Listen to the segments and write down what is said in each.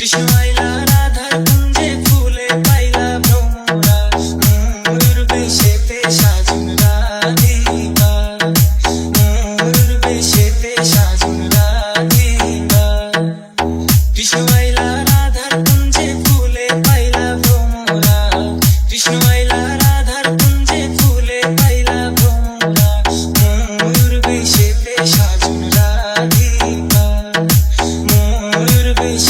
কৃষ্ণ আইলা রাধা কুঞ্জে ফুলে পাইলা ভ্রমরাস ময়ূর বেশেতে সাজুন রাধিকা ময়ূর বেশেতে সাজুন রাধিকা কৃষ্ণ আইলা রাধা কুঞ্জে ফুলে পাইলা ভ্রমরাস কৃষ্ণ আইলা রাধা কুঞ্জে ফুলে পাইলা ভ্রমরাস ময়ূর বেশেতে সাজুন রাধিকা ময়ূর বেশ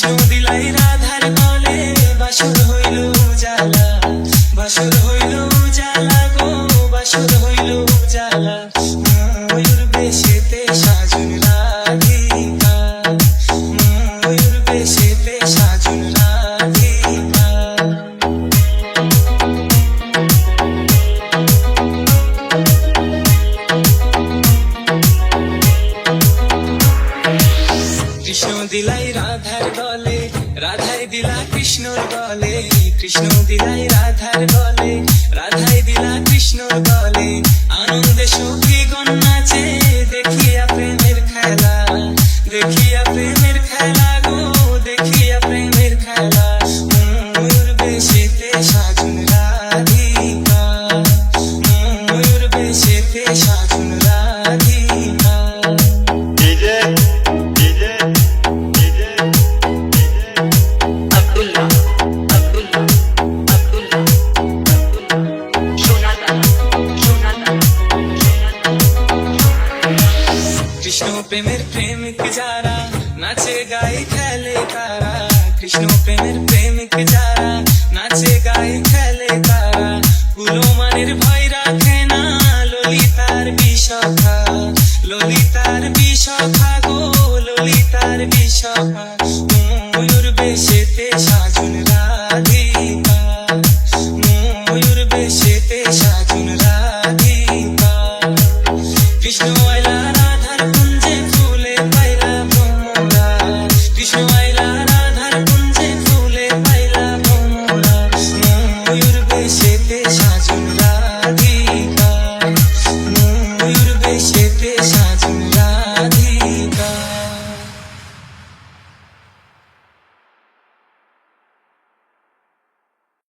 কৃষ্ণ দিলাই রাধার বলে বাসর হইল জালা বাসর হইল জালা গো, বাসর হইল জালা ময়ূর বেশেতে সাজুন রাধিকা, ময়ূর বেশেতে সাজুন রাধিকা। কৃষ্ণ দিলাই রাধার দিলা কৃষ্ণর বলে, কৃষ্ণ দিলাই রাধার বলে, রাধাই দিলা কৃষ্ণর বলে, আনন্দে সুখী গণ নাচে প্রেমিক যারা নাচে গায়ে খেলে তারা। কৃষ্ণ প্রেমের প্রেমিক যারা নাচে গাই খেলে তারা। কুলমানের ভয় রাখে না ললিতার বিষখা। ললিতার বিষখা গো, ললিতার বিষখা। ময়ূর বেশেতে